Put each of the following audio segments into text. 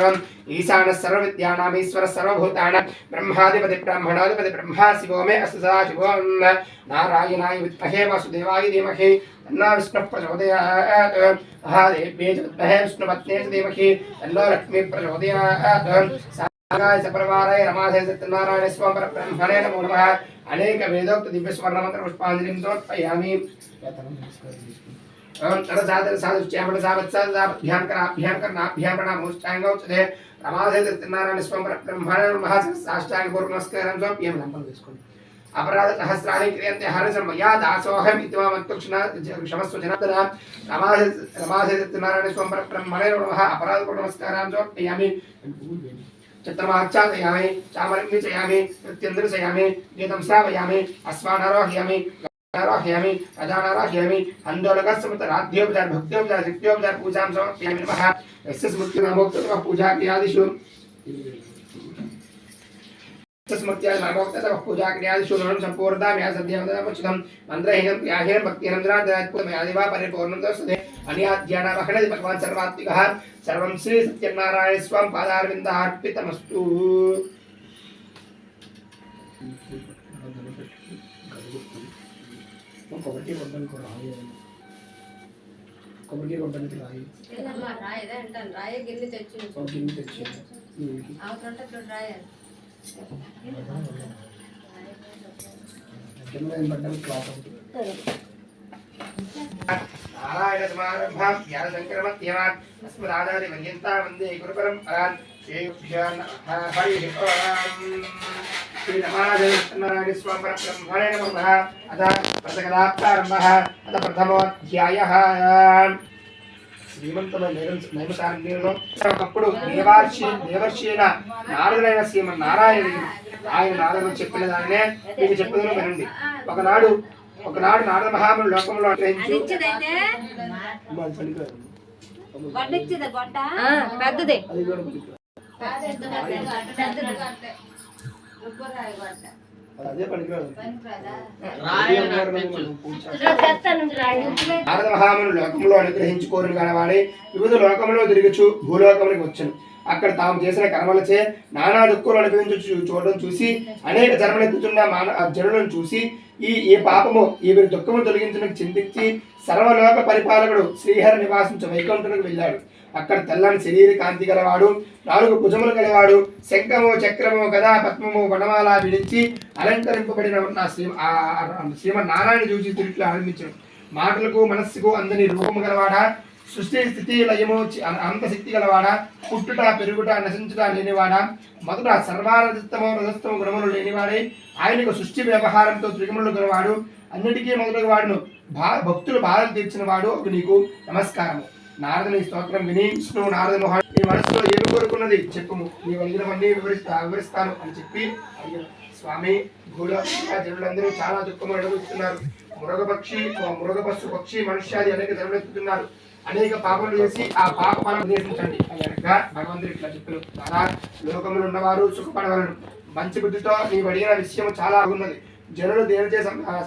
सर्वम् ईशानः सर्वविद्यानाम् ईश्वरः ब्रह्माधिपति ब्रह्मणाधिपति ब्रह्मा शिवो मे अस्तु सदा नारायणाय विद्महे वासुदेवाय धीमहि प्रचोदयात् महादेव्ये विष्णुपत्ने धीमहि तन्नो प्रचोदयात्। सपरवाराय रमाधे सत्यनारायण नमो नमः। अनेक वेदोक्त दिव्य स्वर्ण मंत्र पुष्पांजलिं సమర్పయామి ओम तड़ साधन साधु च्यामण सावत साध साभ्याम कराभ्याम करनाभ्याम प्रणामोष्टांग उच्चते रमाधे सत्यनारायण స్వామి బ్రహ్మాండ మహాస సాష్టాంగ పూర్వ నమస్కారం స్వామి నంబర్ తీసుకోండి అపరాధ సహస్రాణి క్రియంతే హరిసం మయా దాసోహం ఇత్వా మత్తుక్షణ క్షమస్వ జనార్దన రమాధే రమాధే సత్యనారాయణ స్వామి బ్రహ్మణే నమః అపరాధ పూర్వ నమస్కారం స్వామి చిత్రమాచ్ఛాదయామి చామరిచయామి నృత్యంద్రశయామి గీతం శ్రావయామి అస్మానారోహయామి आवाहयामि अजानाराह्यामि हन्दोलकस्मतराध्योपचार भक्त्योपचार, शक्त्योपचार, पूजां समर्पयामि नमः। यस्य स्मृतिनामोक्ततमः पूजाक्रियादिषु स्मृत्यादिनामोक्ततमः पूजाक्रियादिषु। नृणं सम्पूर्णतां या सद्यमदनमुचितं मन्त्रहीनं क्रियाहीनं भक्तिहीनं जनादिवा परिपूर्णं दर्शते अन्याध्यानामखनति भगवान् सर्वात्मिकः। सर्वं श्री सत्यनारायणस्वां पादारविन्दार्पितमस्तु। Thank you. రాయి కొబ్బరి కొట్టడానికి రాయి రాయదే అంటాను రాయ గిన్నె తెచ్చి కింద పడ్డానికి క్లాత్ ఒకటి ఓం శ్రీ నమాజనారాయణ స్వామి పరబ్రహ్మణే నమః అథ ప్రసకదాప్తారంభః అథ ప్రథమోధ్యాయः శ్రీమంతమైన నైమసారణ్యంలో ఒకప్పుడు దేవర్షి అయిన నారదులైన శ్రీమన్ నారాయణుడు ఆయన నారదుడు చెప్పిన దానినే మీకు చెప్పేదని వినండి. ఒకనాడు ఒకనాడు నారద మహాముడు లోకంలో పెద్దది. నారద మహామును లోకంలో అనుగ్రహించుకోని గలవాడే వివిధ లోకములో తిరుగుచు భూలోకమునికి వచ్చును. అక్కడ తాము చేసిన కర్మలచే నానా దుఃఖులు అనుభవించు చూ- చూడడం చూసి అనేక జన్మలెత్తుతున్న మాన ఆ జనులను చూసి ఈ ఈ పాపము ఈ దుఃఖము తొలగించడానికి చింతించి సర్వలోక పరిపాలకుడు శ్రీహరి నివాసించు వైకుంఠునికి వెళ్ళాడు. అక్కడ తెల్లని శరీర కాంతి గలవాడు నాలుగు భుజములు గలవాడు శంఖము చక్రము గదా పద్మము వనమాల విడిచి అలంకరింపబడిన ఉన్న శ్రీ ఆ- ఆ- శ్రీమన్నారాయణ చూసి తిరిగి ఆరంభించాడు. మాటలకు మనస్సుకు అందని రూపము గలవాడా? సృష్టి స్థితి లయము అంత అన- శక్తి గలవాడా పుట్టుట పెరుగుట నశించుట లేనివాడా మొదట సర్వారజిత్తము రజస్తము గుణములు లేనివాడే ఆయనకు సృష్టి వ్యవహారంతో త్రిగుణములు గలవాడు అన్నిటికీ మొదటి వాడును భా భక్తులు బాధలు తీర్చిన వాడు నీకు నమస్కారము. నారదుని స్తోత్రం విని విష్ణువు నారద మోహన్ నీ మనసులో ఏమి కోరుకున్నది చెప్పుము. నీ అడిగినవన్నీ వివరిస్తా వివరిస్తాను అని చెప్పి అడిగాడు. స్వామి భూలో జనులందరూ చాలా దుఃఖము అనుభవిస్తున్నారు. మృగపక్షి మృగపశు పక్షి మనుష్యాది అనేక జనులెత్తుతున్నారు. అనేక పాపములు చేసి ఆ పాప ఫలం ఉద్దేశించండి భగవంతుడు ఇట్లా చెప్పారు చాలా లోకములు ఉన్నవారు సుఖపడవలను మంచి బుద్ధితో నీవు అడిగిన విషయం చాలా ఉన్నది. జనులు దేనిచే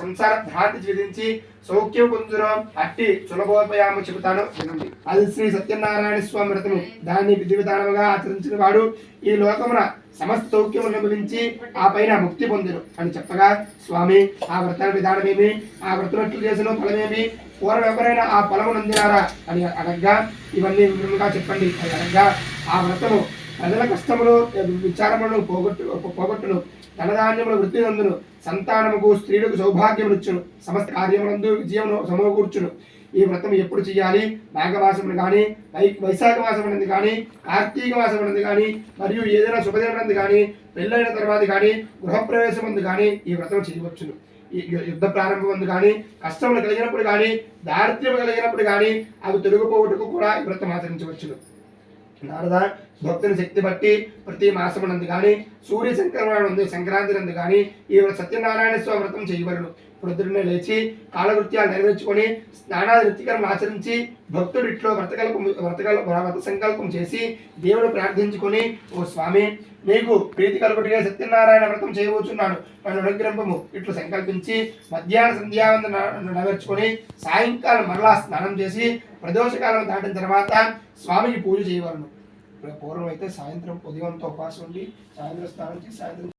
సంసార భ్రాంతి విధించి సౌఖ్యం పొందురో అట్టి సులభోపయాము చెబుతాను వినండి. అది శ్రీ సత్యనారాయణ స్వామి వ్రతము. దాన్ని విధి విధానముగా ఆచరించిన వాడు ఈ లోకమున సమస్త సౌఖ్యము అనుభవించి ఆ పైన ముక్తి పొందును అని చెప్పగా స్వామి ఆ వ్రత విధానమేమి? ఆ వ్రతనట్లు చేసిన ఫలమేమి? పూర్వం ఎవరైనా ఆ పొలము నందినారా అని అనగా ఇవన్నీ వివరంగా చెప్పండి అని అనగా ఆ వ్రతము ప్రజల కష్టములు విచారములు పోగొట్టు పోగొట్టును ధనధాన్యములు వృత్తి నందును సంతానముకు స్త్రీలకు సౌభాగ్యమునిచ్చును సమస్త కార్యములందు విజయమును సమకూర్చును. ఈ వ్రతం ఎప్పుడు చేయాలి మాఘమాసమును కానీ వై వైశాఖ మాసమునందు కానీ కార్తీక మాసమునందు కానీ మరియు ఏదైనా శుభదినమందు కానీ పెళ్ళైన తర్వాత కానీ గృహప్రవేశముందు కానీ ఈ వ్రతం చేయవచ్చును. యుద్ధ ప్రారంభమందు కానీ కష్టములు కలిగినప్పుడు కానీ దారిద్ర్యం కలిగినప్పుడు కానీ అవి తొలగిపోవటకు కూడా ఈ వ్రతం ఆచరించవచ్చును. నారద భక్తుని శక్తి బట్టి ప్రతి మాసమునందు కానీ సూర్య సంక్రమణ సంక్రాంతి నందు కానీ ఈ సత్యనారాయణ స్వామి వ్రతం చేయవలను ప్రొద్దున్నే లేచి కాలకృత్యాలు నెరవేర్చుకొని స్నానాది వృత్తికరం ఆచరించి భక్తుడు ఇట్లో వ్రతకల్పం వ్రతకల్ వ్రత సంకల్పం చేసి దేవుడు ప్రార్థించుకొని ఓ స్వామి నీకు ప్రీతి కలుగుటిగా సత్యనారాయణ వ్రతం చేయవచ్చున్నాడు నన్ను అనుగ్రహము ఇట్లు సంకల్పించి మధ్యాహ్న సంధ్యావందన నెరవేర్చుకొని సాయంకాలం మరలా స్నానం చేసి ప్రదోషకాలం దాటిన తర్వాత స్వామికి పూజ చేయవలను. పూర్వం అయితే సాయంత్రం ఉదయంతో ఉపాసం ఉండి సాయంత్రం స్నానం చేసి సాయంత్రం